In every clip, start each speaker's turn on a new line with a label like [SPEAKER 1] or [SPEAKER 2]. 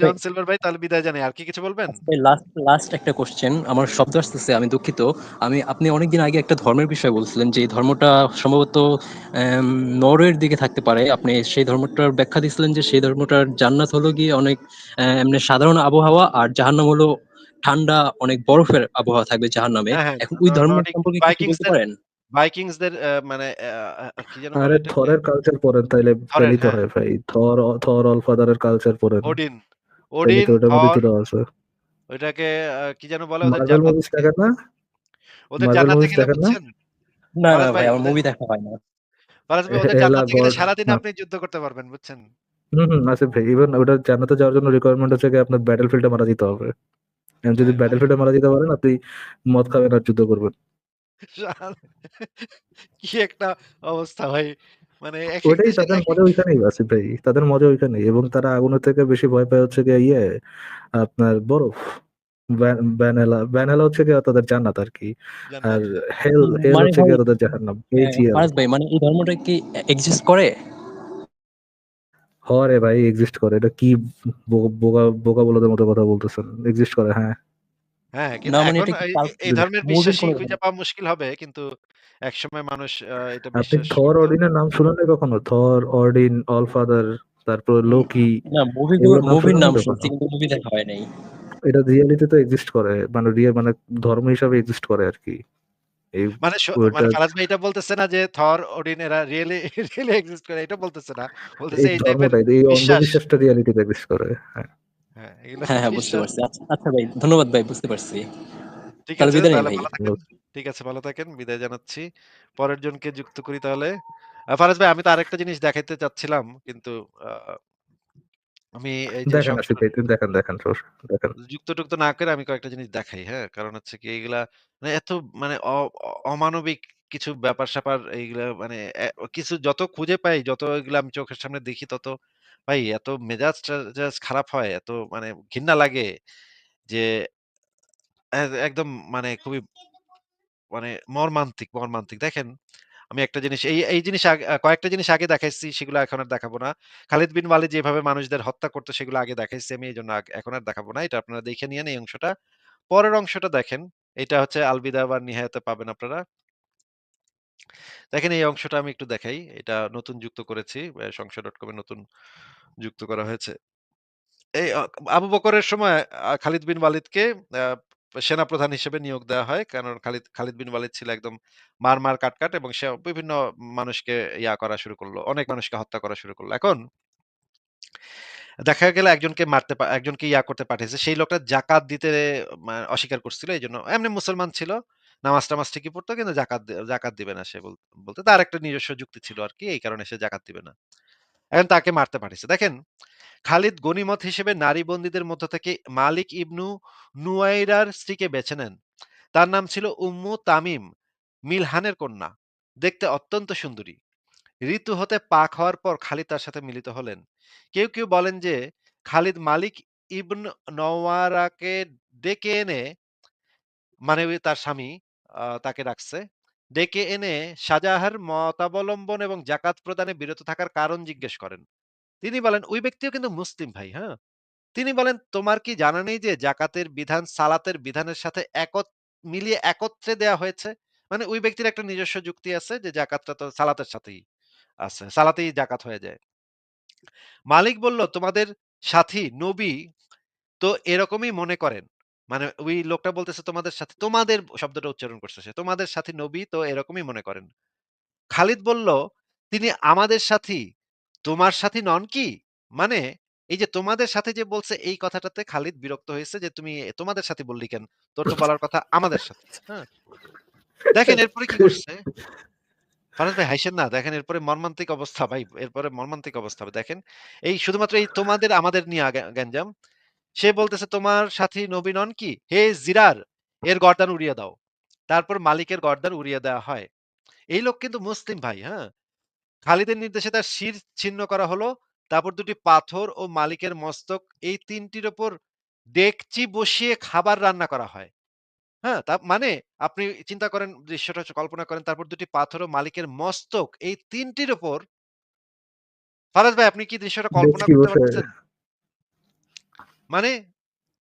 [SPEAKER 1] জন silver ভাই তাহলে বিদায় জানাই। আর কি কিছু বলবেন?
[SPEAKER 2] লাস্ট লাস্ট একটা কোয়েশ্চেন। আমার শব্দ আসতেছে, আমি দুঃখিত। আমি আপনি অনেকদিন আগে একটা ধর্মের বিষয়ে বলছিলেন যে ধর্মটা সম্ভবত নরওয়ের দিকে থাকতে পারে। আপনি সেই ধর্মটার ব্যাখ্যা দিছিলেন যে সেই ধর্মটার জান্নাত হলো গিয়ে অনেক এমনি সাধারণ আবহাওয়া আর জাহান্নাম হলো ঠান্ডা অনেক বরফের আবহাওয়া থাকবে জাহান্নামে।
[SPEAKER 1] হ্যাঁ, হ্যাঁ।
[SPEAKER 2] এখন ওই ধর্ম সম্পর্কে কিছু বলতে পারেন?
[SPEAKER 1] ভাইকিংসদের মানে কি যেন
[SPEAKER 3] আরে থরের কালচার পড়েন তাইলে
[SPEAKER 1] হ্যাঁ।
[SPEAKER 3] হয় ভাই। থর থর অলফাদারের কালচার পড়েন।
[SPEAKER 1] ওডিন, ওডিন,
[SPEAKER 3] তো আছে।
[SPEAKER 1] ওইটাকে কি যেন বলে ওদের জান্নাত
[SPEAKER 3] দেখেন না?
[SPEAKER 1] ওদের জান্নাতে
[SPEAKER 3] দেখেন না?
[SPEAKER 2] না, না
[SPEAKER 1] ভাই
[SPEAKER 2] আমার মুভি দেখা হয় না।
[SPEAKER 1] ফারাজ ভাই ওদের জান্নাতে সারাদিন। আপনি যুদ্ধ করতে পারবেন, বুঝছেন?
[SPEAKER 3] হুম, হুম, আসিফ ভাই ইভেন ওটা জান্নাতে যাওয়ার জন্য রিকোয়ারমেন্ট হচ্ছে গিয়ে আপনার ব্যাটলফিল্ডে মারা যেতে হবে। যদি। ব্যাটলফিল্ডে মারা যেতে পারেন আপনি মদ খাবেন আর যুদ্ধ করবেন।
[SPEAKER 1] কি একটা অবস্থা ভাই। মানে
[SPEAKER 3] ওইটাই তাদের মজা ওইখানেই আসিফ ভাই। তাদের মজা ওইখানেই এবং তারা আগুনের থেকে বেশি ভয় পায় হচ্ছে গিয়ে ইয়ে আপনার বরফ। ভ্যা ভ্যানহেলা ভ্যানহেলা হচ্ছে গিয়ে তাদের জান্নাত আরকি। আর হেল হেল হচ্ছে গিয়ে তাদের জাহান্নাম।
[SPEAKER 2] ভাই মানে এই ধর্মটা কি এক্সিস্ট করে?
[SPEAKER 3] হ রে ভাই এক্সিস্ট করে। এটা কি বো বোকা বোকা বলদের মতো কথা বলতেছেন। এক্সিস্ট করে হ্যাঁ।
[SPEAKER 1] হ্যাঁ,
[SPEAKER 2] না
[SPEAKER 1] কিন্তু
[SPEAKER 2] মানে
[SPEAKER 1] এখন
[SPEAKER 2] এটা কি
[SPEAKER 1] এই
[SPEAKER 2] মুভির
[SPEAKER 1] বিশ্বাসী
[SPEAKER 2] কোন
[SPEAKER 1] খুঁজে
[SPEAKER 2] ধর্ম?
[SPEAKER 1] পাওয়া মুশকিল হবে। কিন্তু একসময় মানুষ আ এটা
[SPEAKER 3] আপনি
[SPEAKER 1] বিশ্বাস
[SPEAKER 3] থর
[SPEAKER 1] করত।
[SPEAKER 3] অডিনের নাম শুনেন নাই কখনো? থর, অডিন, অলফাদার, তারপর। লোকি
[SPEAKER 2] না মুভিগুলো
[SPEAKER 3] এগুলোর নাম
[SPEAKER 2] মুভির নাম শুনছি
[SPEAKER 3] কখনো?
[SPEAKER 2] কিন্তু মুভি দেখা হয় নাই।
[SPEAKER 3] এটা রিয়ালিটি তে এক্সিস্ট করে। মানে রিয়া মানে ধর্ম হিসাবে এক্সিস্ট করে আরকি। এই
[SPEAKER 1] মানে স মানে ফারাজ ভাই এটা বলতেছে না যে থর, ওডিন এরা রিয়েলি রিয়েলি এক্সিস্ট করে এটা বলতেছে না। বলতেছে
[SPEAKER 3] এই
[SPEAKER 1] এই টাইপের
[SPEAKER 3] ধর্মটাই এই
[SPEAKER 1] বিশ্বাস
[SPEAKER 3] অন্ধবিশ্বাসটা রিয়ালিটিতে এক্সিস্ট করে। হ্যাঁ।
[SPEAKER 1] হ্যাঁ,
[SPEAKER 2] হ্যাঁ, বুঝতে পারছি। আচ্ছা, আচ্ছা ভাই ধন্যবাদ ভাই বুঝতে পারছি।
[SPEAKER 1] ঠিক আছে তাহলে ভালো থাকেন। ঠিক আছে ভালো থাকেন। বিদায় জানাচ্ছি। পরের জনকে যুক্ত করি তাহলে। ফারাজ ভাই আমি তো আরেকটা জিনিস দেখাইতে চাচ্ছিলাম কিন্তু আমি এই যে
[SPEAKER 3] দেখেন আসিফ
[SPEAKER 1] সংসার
[SPEAKER 3] ভাই তুমি দেখান, দেখান দেখেন।
[SPEAKER 1] যুক্ত-টুক্ত না করে আমি কয়েকটা জিনিস দেখাই, হ্যাঁ? কারণ হচ্ছে কি এইগুলা মানে এত মানে অমানবিক কিছু ব্যাপার-স্যাপার এইগুলা মানে কিছু যত খুঁজে পাই, যত এগুলা আমি চোখের সামনে দেখি তত ভাই এত মেজাজ-টেজাজ খারাপ হয়, এত মানে ঘৃণা লাগে যে একদম মানে খুবই মানে মর্মান্তিক, মর্মান্তিক। দেখেন আমি একটা জিনিস এই এই জিনিস কয়েকটা জিনিস আগে দেখাইছি সেগুলো এখন আর দেখাবো না। খালিদ বিন ওয়ালিদ যেভাবে মানুষদের হত্যা করত সেগুলো আগে দেখাইছি আমি এজন্য আগ এখন আর দেখাবো না। এটা আপনারা দেখে নিয়েন এই অংশটা। পরের অংশটা দেখেন। এটা হচ্ছে আল বিদা ওয়ান নিহায়াতে পাবেন আপনারা। দেখেন এই অংশটা আমি একটু দেখাই। এটা নতুন যুক্ত করেছি। এ সংশয়.com এ নতুন যুক্ত করা হয়েছে। এই আবু বকরের সময় খালিদ বিন ওয়ালিদকে আ সেনাপ্রধান হিসেবে নিয়োগ দেওয়া হয়। কারণ খালিদ খালিদ বিন ওয়ালিদ ছিল একদম মার, মার কাট, কাট এবং সে বিভিন্ন মানুষকে ইয়া করা শুরু করল। অনেক মানুষকে হত্যা করা শুরু করল। এখন দেখা গেল একজনকে মারতে একজনকে ইয়া করতে পাঠিয়েছে। সেই লোকটা জাকাত দিতে অস্বীকার করছিল। এজন্য এমনি মুসলমান ছিল। নামাজ-টামাজ ঠিকই পড়তো কিন্তু জাকাত জাকাত দিবে না সে বলতে তার একটা নিজস্ব যুক্তি ছিল আরকি। এই কারণে সে জাকাত দিবে না। এখন তাকে মারতে পাঠিয়েছে। দেখেন খালিদ গনিমত হিসেবে নারী বন্দীদের মধ্য থেকে মালিক ইবনু নুয়াইরার স্ত্রীকে বেছে নেন। তার নাম ছিল উম্মু তামিম, মিলহানের কন্যা। দেখতে অত্যন্ত সুন্দরী। ঋতু হতে পাক হওয়ার পর খালিদ তার সাথে মিলিত হলেন। কেউ, কেউ বলেন যে খালিদ মালিক ইবন নওয়ারাকে ডেকে এনে মানে তার স্বামী তাকে ডাকছে। ডেকে এনে শাহজাহার মতাবলম্বন এবং জাকাত প্রদানে বিরত থাকার কারণ জিজ্ঞেস করেন। তিনি বলেন ওই ব্যক্তিও কিন্তু মুসলিম ভাই, হ্যাঁ? তিনি বলেন, "তোমার কি জানা নেই যে জাকাতের বিধান সালাতের বিধানের সাথে একত মিলিয়ে একত্রে দেয়া হয়েছে?" মানে ওই ব্যক্তির একটা নিজস্ব যুক্তি আছে যে জাকাতটা তো সালাতের সাথেই আছে। সালাতেই জাকাত হয়ে যায়। মালিক বলল, "তোমাদের সাথী নবী তো এরকমই মনে করেন।" মানে ওই লোকটা বলতেছে তোমাদের সাথে তোমাদের শব্দটা উচ্চারণ করছে সে। তোমাদের সাথী নবী তো এরকমই মনে করেন। খালিদ বলল, "তিনি আমাদের সাথী, তোমার সাথী নন কি?" মানে এই যে তোমাদের সাথে যে বলছে এই কথাটাতে খালিদ বিরক্ত হয়েছে যে, "তুমি তোমাদের সাথে বললি কেন? তোর তো বলার কথা আমাদের সাথে।" হ্যাঁ? দেখেন এরপরে কি করছে? ফারাজ ভাই হাইসেন না। দেখেন এরপরে মর্মান্তিক অবস্থা ভাই। এরপরে মর্মান্তিক অবস্থা। দেখেন এই শুধুমাত্র এই তোমাদের আমাদের নিয়ে গ্যাঞ্জাম। সে বলতেছে, "তোমার সাথী নবী নন কি? হে জিরার এর গর্দান উড়িয়ে দাও।" তারপর মালিকের গর্দান উড়িয়ে দেওয়া হয়। এই লোক কিন্তু মুসলিম ভাই, হ্যাঁ? খালিদের নির্দেশে তার শির ছিন্ন করা হলো। তারপর দুটি পাথর ও মালিকের মস্তক এই ৩ টির উপর ডেকচি বসিয়ে খাবার রান্না করা হয়। হ্যাঁ? তা মানে আপনি চিন্তা করেন দৃশ্যটা কল্পনা করেন তারপর দুটি পাথর ও মালিকের মস্তক এই ৩ টির উপর ফারাজ ভাই আপনি কি দৃশ্যটা কল্পনা করতে
[SPEAKER 3] বসে
[SPEAKER 1] পারতেছেন? মানে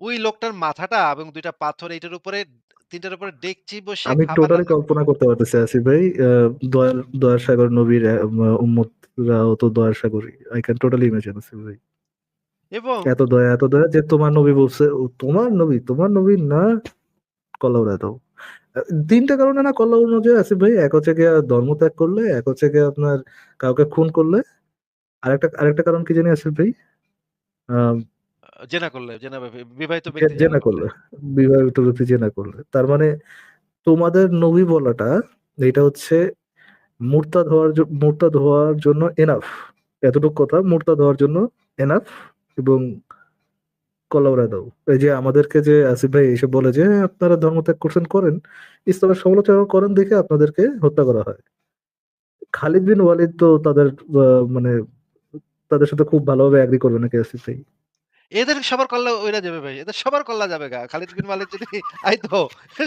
[SPEAKER 1] ওই লোকটার মাথাটা এবং দুইটা পাথর এইটার উপরে ৩ টার উপরে ডেকচি বসে
[SPEAKER 3] আমি টোটালি কল্পনা করতে পারতেছি আসিফ ভাই দয়ার দয়ার সাগর নবীর উম্মতরাও তো দয়ার সাগরই। I can totally imagine Asif ভাই।
[SPEAKER 1] এবং
[SPEAKER 3] এত দয়া, এত দয়া যে তোমার নবী বলছে, তোমার নবী, তোমার নবী না কল্লা উড়ায় দাও। আ ৩ টা কারণে না কল্লা উড়ানো যায় আসিফ ভাই। এক হচ্ছে গিয়া ধর্ম ত্যাগ করলে, এক হচ্ছে গিয়ে আপনার কাউকে খুন করলে। আরেকটা আরেকটা কারণ কি জানি আসিফ ভাই?
[SPEAKER 1] জেনা করলে, জেনা বিবাহিত ব্যক্তি
[SPEAKER 3] জেনা করলে। বিবাহিত ব্যক্তি জেনা করলে। তার মানে তোমাদের নবী বলাটা এটা হচ্ছে মুরতাদ হওয়ার জ মুরতাদ হওয়ার জন্য এনাফ। এতটুক কথা মুরতাদ হওয়ার জন্য এনাফ এবং দাও। এই যে আমাদেরকে যে আসিফ ভাই এসে বলে যে, "আপনারা ধর্ম ত্যাগ করছেন করেন। ইসলামের সমালোচনা করেন দেখে আপনাদেরকে হত্যা করা হয়।" খালিদ বিন ওয়ালিদ তো তাদের মানে তাদের সাথে খুব ভালোভাবে এগ্রি করবে নাকি আসিফ ভাই?
[SPEAKER 1] এদের সবার কল্লা উইড়া যাবে ভাই। এদের সবার কল্লা যাবে গা। খালিদ বিন ওয়ালিদ যদি আইতো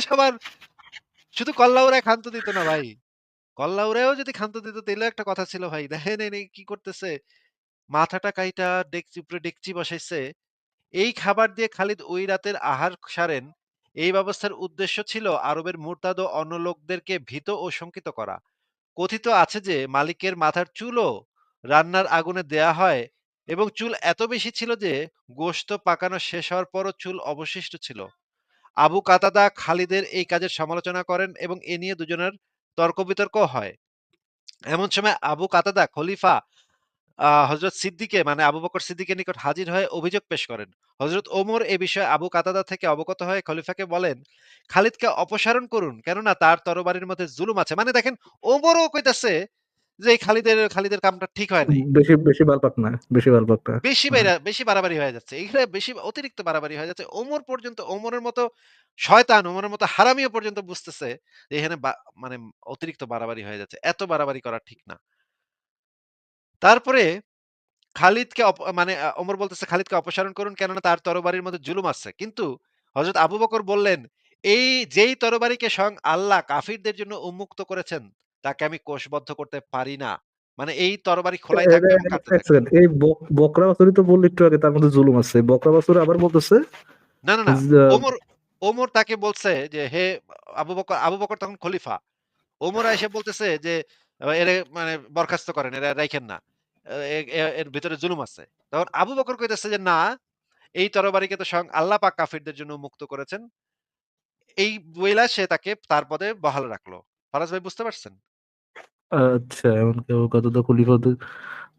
[SPEAKER 1] সবার শুধু কল্লা উড়ায় ক্ষান্ত দিত না ভাই। কল্লা উড়ায়ও যদি ক্ষান্ত দিত, তাইলেও একটা কথা ছিল ভাই। দেখেন এনে কি করতেছে? মাথাটা কাইটা ডেকচি উপরে ডেকচি বসাইছে। এই খাবার দিয়ে খালিদ ওই রাতের আহার সারেন। এই ব্যবস্থার উদ্দেশ্য ছিল আরবের মুরতাদ ও অন্য লোকদেরকে ভীত ও শঙ্কিত করা। কথিত আছে যে, মালিকের মাথার চুলও রান্নার আগুনে দেয়া হয় এবং চুল এত বেশি ছিল যে গোশত পাকানো শেষ হওয়ার পরও চুল অবশিষ্ট ছিল। আবু কাতাদা খালিদের এই কাজের সমালোচনা করেন এবং এ নিয়ে দুজনের তর্ক-বিতর্কও হয়। এমন সময় আবু কাতাদা খলিফা আ হযরত সিদ্দিকে মানে আবু বকর সিদ্দিকের নিকট হাজির হয়ে অভিযোগ পেশ করেন। হজরত ওমর এ বিষয়ে আবু কাতাদা থেকে অবগত হয়ে খলিফাকে বলেন, "খালিদকে অপসারণ করুন। কেননা তার তরবারির মধ্যে জুলুম আছে।" মানে দেখেন ওমরও কইতাছে যে খালিদের খালিদের কামটা ঠিক হয় নাই।
[SPEAKER 3] বেশি বেশি বালপাক না, বেশি বালপাক না।
[SPEAKER 1] বেশি বেশি বাড়াবাড়ি হয়ে যাচ্ছে। এখানে বেশি অতিরিক্ত বাড়াবাড়ি হয়ে যাচ্ছে। ওমর পর্যন্ত ওমরের মতো শয়তান, ওমরের মতো হারামিও পর্যন্ত বুঝতেছে যে এখানে মানে অতিরিক্ত বাড়াবাড়ি হয়ে যাচ্ছে। এত বাড়াবাড়ি করা ঠিক না। তারপরে খালিদকে মানে ওমর বলতেছে, "খালিদকে অপসারণ করুন কেননা তার তরবারির মধ্যে জুলুম আছে।" কিন্তু হযরত আবু বকর বললেন, "এই যেই তরবারিকে স্বয়ং আল্লাহ কাফিরদের জন্য উন্মুক্ত করেছেন, তাকে আমি কোষবদ্ধ করতে পারি না। মানে এই তরবারি খোলাই
[SPEAKER 3] এ
[SPEAKER 1] থাকবে
[SPEAKER 3] এ
[SPEAKER 1] এবং কাটতে
[SPEAKER 3] এক
[SPEAKER 1] থাকবে।"
[SPEAKER 3] সেকেন্ড। এই বকরা বাছুরই তো বললি একটু আগে তার মধ্যে জুলুম আছে। বকরা বাছুর আবার বলতেছে
[SPEAKER 1] না, না, না। ওমর ওমর তাকে বলছে যে, "হে আবু বকর" আবু বকর তখন খলিফা। ওমর আইসা বলতেছে যে, "এরে মানে বরখাস্ত করেন, এরা রাইখেন না। এর ভিতরে জুলুম আছে।" তখন আবু বকর কইতেছে যে, "না, এই তরবারিকে তো স্বয়ং আল্লাহ পাক কাফিরদের জন্য মুক্ত করেছেন।" এই বইলা সে তাকে তার পদে বহাল রাখল। ফারাজ ভাই বুঝতে পারছেন?
[SPEAKER 3] আচ্ছা এমনকি আবু কাতাদা খলিফা দ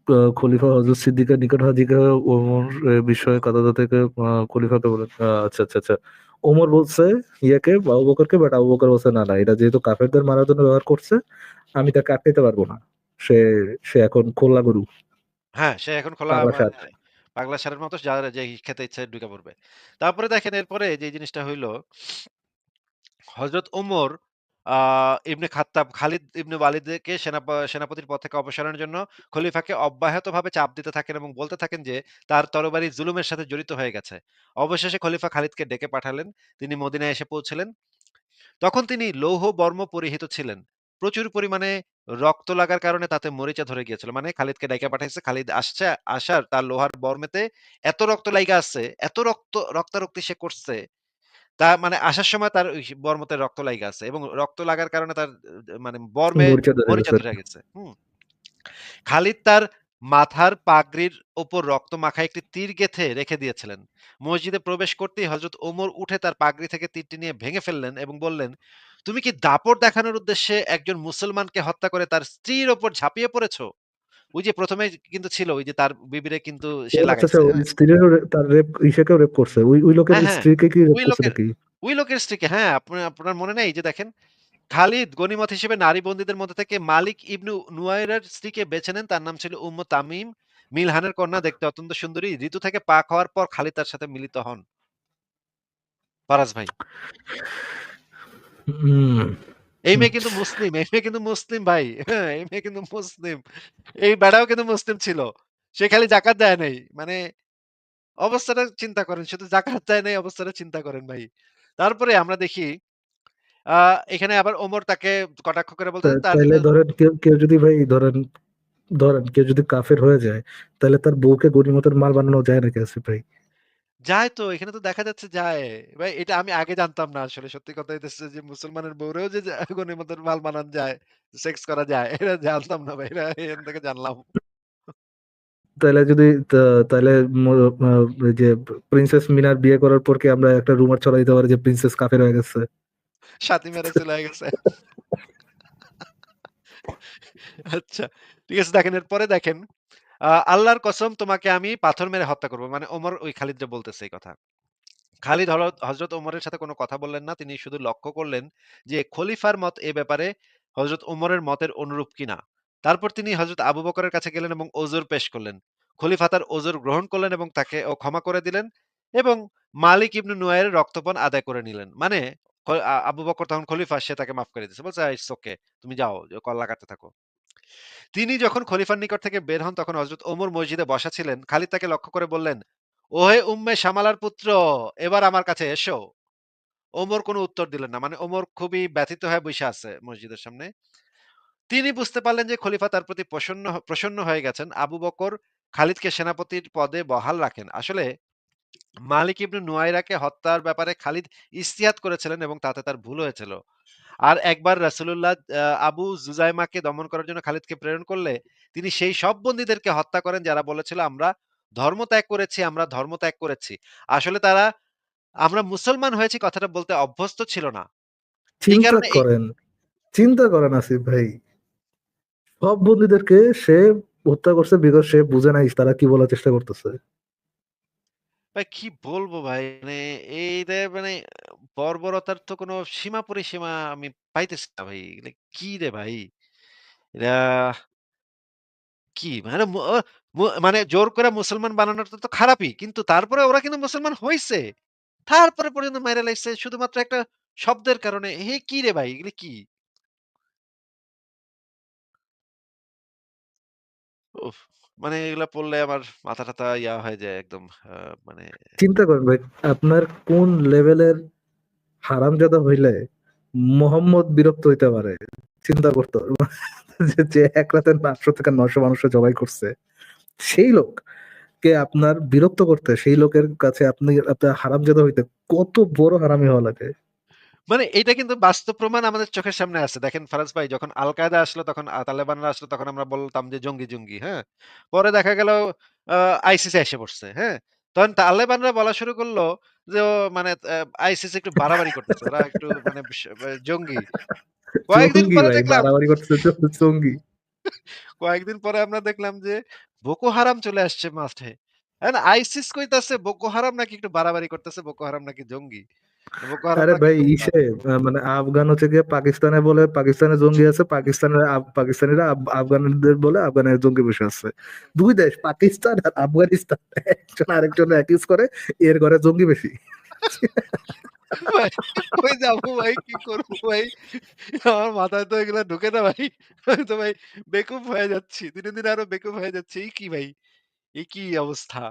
[SPEAKER 3] আ খলিফা হযরত সিদ্দিকের নিকট হাজির ওমর বিষয়ে কাতাদা থেকে খলিফাকে বলেন আচ্ছা, আচ্ছা, আচ্ছা। ওমর বলছে ইয়াকে আবু বকরকে বাট আবু বকর বলছে, "না, না এটা যেহেতু কাফেরদের মারার জন্য ব্যবহার করছে, আমি তাকে আটকাইতে পারব না। সে সে এখন খোলা গরু।"
[SPEAKER 1] হ্যাঁ, সে এখন খোলা
[SPEAKER 3] পাগলা
[SPEAKER 1] মানে ষাঁড়ের মতো যার যে খেতে ইচ্ছে ঢুকে পড়বে। তারপরে দেখেন এরপরে যে জিনিসটা হইল হযরত ওমর আ ইবনে খাত্তাব খালিদ ইবনে ওয়ালিদকে সেনাপ সেনাপতির পদ থেকে অপসারণের জন্য খলিফাকে অব্যাহতভাবে চাপ দিতে থাকেন এবং বলতে থাকেন যে তার তরবারি জুলুমের সাথে জড়িত হয়ে গেছে। অবশেষে খলিফা খালিদকে ডেকে পাঠালেন। তিনি মদিনায় এসে পৌঁছলেন। তখন তিনি লৌহ বর্ম পরিহিত ছিলেন। প্রচুর পরিমাণে রক্ত লাগার কারণে তাতে মরিচা ধরে গিয়েছিল। মানে খালিদকে ডাইকা পাঠাইছে। খালিদ আসছে, আসার তার লোহার বর্মেতে এত রক্ত লাইগা আছে, এত রক্ত রক্তারক্তি সে করছে, তা মানে আসার সময় তার বর্মতে রক্ত লাইগা আছে এবং রক্ত লাগার কারণে তার মানে বর্মে
[SPEAKER 3] মরিচা ধরে গেছে।
[SPEAKER 1] হুম? খালিদ তার মাথার পাগড়ির উপর রক্ত মাখা একটি তীর গেঁথে রেখে দিয়েছিলেন। মসজিদে প্রবেশ করতেই হযরত ওমর উঠে তার পাগড়ি থেকে তীরটি নিয়ে ভেঙে ফেললেন এবং বললেন, "তুমি কি দাপট দেখানোর উদ্দেশ্যে একজন মুসলমানকে হত্যা করে তার স্ত্রীর উপর ঝাঁপিয়ে পড়েছ?" ওই যে ১ম এই কিন্তু ছিল ওই যে তার বিবিরে কিন্তু সে
[SPEAKER 3] আচ্ছা, আচ্ছা
[SPEAKER 1] লাগাইছে,
[SPEAKER 3] ওই
[SPEAKER 1] হ্যাঁ?
[SPEAKER 3] স্ত্রীরও রে তার রেপ ইসেকেও রেপ করছে। ওই ওই লোকের
[SPEAKER 1] হ্যাঁ, হ্যাঁ।
[SPEAKER 3] স্ত্রীকে কি রেপ করছে নাকি?
[SPEAKER 1] ওই লোকের স্ত্রীকে হ্যাঁ, আপনার আপনার মনে নেই? যে দেখেন খালিদ গনিমত হিসেবে নারী বন্দীদের মধ্যে থেকে মালিক ইবনু নুয়াইরের স্ত্রীকে বেছে নেন। তার নাম ছিল উম্মু তামিম। মিলহানের কন্যা দেখতে অত্যন্ত সুন্দরী। ঋতু থেকে পাক হওয়ার পর খালিদ তার সাথে মিলিত হন। ফারাজ ভাই। এই মেয়ে কিন্তু মুসলিম, এই মেয়ে কিন্তু মুসলিম ভাই। হ্যাঁ, এই মেয়ে কিন্তু মুসলিম। এই বেড়াও কিন্তু মুসলিম ছিল। সে খালি যাকাত দেয় নাই। মানে অবস্থাটা চিন্তা করেন। শুধু যাকাত দেয় নাই অবস্থাটা চিন্তা করেন ভাই। তারপরে আমরা দেখি এখানে আবার ওমর তাকে কটাক্ষ করে
[SPEAKER 3] বলতে
[SPEAKER 1] আ
[SPEAKER 3] ধরেন কেউ কেউ যদি ভাই ধরেন ধরেন কেউ যদি কাফের হয়ে যায়, তাহলে তার বউকে গনিমতের মাল বানানো যায় নাকি আসিফ ভাই?
[SPEAKER 1] যায় তো এখানে তো দেখা যাচ্ছে যায়। ভাই এটা আমি আগে জানতাম না আসলে সত্যি কথা হইতেছে যে মুসলমানের বউরেও যে, যে গনিমতের মাল বানানো যায়, সেক্স করা যায় এটা জানতাম না ভাই। এটা এখান থেকে জানলাম।
[SPEAKER 3] তাইলে যদি তা তাইলে ম আ এই যে প্রিন্সেস মিনার বিয়ে করার পর কি আমরা একটা রুমার ছড়াই দিতে পারি যে প্রিন্সেস কাফের হয়ে গেছে?
[SPEAKER 1] সাথী মেরে চলে গেছে। আচ্ছা। ঠিক আছে দেখেন এরপরে দেখেন। আল্লাহর কসম তোমাকে আমি পাথর মেরে হত্যা করব। মানে ওমর ওই খালিদরে বলতেছে এই কথা। খালিদ হল হযরত ওমরের সাথে কোন কথা বললেন না। তিনি শুধু লক্ষ্য করলেন যে খলিফার মত এ ব্যাপারে হযরত ওমরের মতের অনুরূপ কিনা। তারপর তিনি হযরত আবু বকরের কাছে গেলেন এবং ওযর পেশ করলেন। খলিফা তার ওযর গ্রহণ করলেন এবং তাকে ও ক্ষমা করে দিলেন এবং মালিক ইবনে নুয়াইরের রক্তপণ আদায় করে নিলেন। মানে আবু বকর তখন খলিফা সে তাকে মাফ করে দিয়েছে। বলছে, "ইটস। তুমি যাও, কল লাগাতে থাকো।" তিনি যখন খলিফার নিকট থেকে বের হন তখন হযরত ওমর মসজিদে বসা ছিলেন। খালিদ তাকে লক্ষ্য করে বললেন, "ওহে উম্মে সামালার পুত্র, এবার আমার কাছে এসো।" ওমর কোনো উত্তর দিলেন না। মানে ওমর খুবই ব্যথিত হয়ে বইসা আছে মসজিদের সামনে। তিনি বুঝতে পারলেন যে খলিফা তার প্রতি প্রসন্ন প্রসন্ন হয়ে গেছেন। আবু বকর খালিদকে সেনাপতির পদে বহাল রাখেন। আসলে মালিক ইবনে নুয়াইরাকে হত্যার ব্যাপারে খালিদ ইজতিহাদ করেছিলেন এবং তাতে তার ভুল হয়েছিল। আর একবার রাসূলুল্লাহ আবু জুজাইমাকে দমন করার জন্য খালিদকে প্রেরণ করলে তিনি সেই সব বন্দীদেরকে হত্যা করেন যারা বলেছিল, "আমরা ধর্ম ত্যাগ করেছি, আমরা ধর্ম ত্যাগ করেছি।" আসলে তারা আমরা মুসলমান হয়েছি কথাটা বলতে অভ্যস্ত ছিল না।
[SPEAKER 3] চিন্তা করেন, চিন্তা করেন আসিফ ভাই। সব বন্দীদেরকে সে হত্যা করছে বিকজ সে বুঝে নাই তারা কি বলার চেষ্টা করতেছে।
[SPEAKER 1] ভাই কি বলব ভাই? মানে এইটা মানে বর্বরতার তো কোনো সীমা পরিসীমা আমি পাইতেছি না ভাই। কি রে ভাই? এরা কি মানে মানে জোর করে মুসলমান বানানোটা তো খারাপই। কিন্তু তারপরে ওরা কিন্তু মুসলমান হইছে। তারপরে পর্যন্ত মাইরা লাইছে শুধুমাত্র একটা শব্দের কারণে। হে কি রে ভাই? এগুলি কি? উফ! মানে এগুলা পড়লে আমার মাথা-টাথা ইয়া হয়ে যায় একদম মানে
[SPEAKER 3] চিন্তা করেন ভাই, আপনার কোন লেভেলের হারামজাদা হইলে মোহাম্মদ বিরক্ত হইতে পারে? চিন্তা করতে। যে, এক রাতে ৮০০ থেকে ৯০০ মানুষকে জবাই করছে। সেই লোক কে আপনার বিরক্ত করতে, সেই লোকের কাছে আপনি আপনার হারামজাদা হইতে কত বড় হারামি হওয়া লাগে?
[SPEAKER 1] মানে এইটা কিন্তু বাস্তব প্রমাণ আমাদের চোখের সামনে আছে। দেখেন ফারাজ ভাই যখন আল-কায়েদা আসলো তখন আ তালেবানরা আসলো তখন আমরা বলতাম যে জঙ্গি, জঙ্গি, হ্যাঁ? পরে দেখা গেল আইসিস এসে পড়ছে, হ্যাঁ? তখন তালেবানরা বলা শুরু করল যে ও মানে আইসিস একটু বাড়াবাড়ি করতেছে। ওরা একটু মানে বিস জঙ্গি। কয়েকদিন
[SPEAKER 3] জঙ্গি
[SPEAKER 1] পরে
[SPEAKER 3] ভাই,
[SPEAKER 1] দেখলাম
[SPEAKER 3] বাড়াবাড়ি করতেছে জ জঙ্গি।
[SPEAKER 1] কয়েকদিন পরে আমরা দেখলাম যে বোকো হারাম চলে আসছে মাঠে। এখন আইসিস কইতাছে বোকো হারাম নাকি একটু বাড়াবাড়ি করতেছে, বোকো হারাম নাকি জঙ্গি।
[SPEAKER 3] আরে ভাই ইসে মানে আফগান হচ্ছে গিয়ে পাকিস্তানে বলে পাকিস্তানে জঙ্গি আছে, পাকিস্তানের পাকিস্তানিরা আফগানদের বলে আফগানের জঙ্গি বসে আছে। ২ দেশ পাকিস্তান আর আফগানিস্তান একজন আরেকজনের অ্যাকিউজ করে এর ঘরে জঙ্গি বেশি।
[SPEAKER 1] কই যাব ভাই? কি করব ভাই? আমার মাথায় তো এগুলা ঢুকে না ভাই। তো ভাই বেকুব হয়ে যাচ্ছি। দিনে, দিনে আরও বেকুব হয়ে যাচ্ছি। এই কি ভাই? এই কি অবস্থা?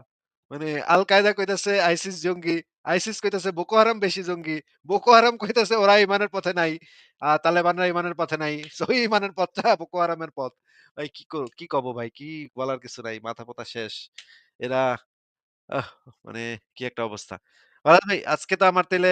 [SPEAKER 1] মানে আল কায়দা কইতাছে আইসিস জঙ্গি, আইসিস কইতাছে বোকো হারাম বেশি জঙ্গি। বোকো হারাম কইতাছে ওরা ইমানের পথে নাই। আর তালেবানরা ইমানের পথে নাই। সহি ইমানের পথটা বোকো হারামের পথ। ভাই কি ক কব ভাই? কি বলার কিছু নাই। মাথা-পথা শেষ। এরা মানে কি একটা অবস্থা। ভাই আজকে তো আমার তাইলে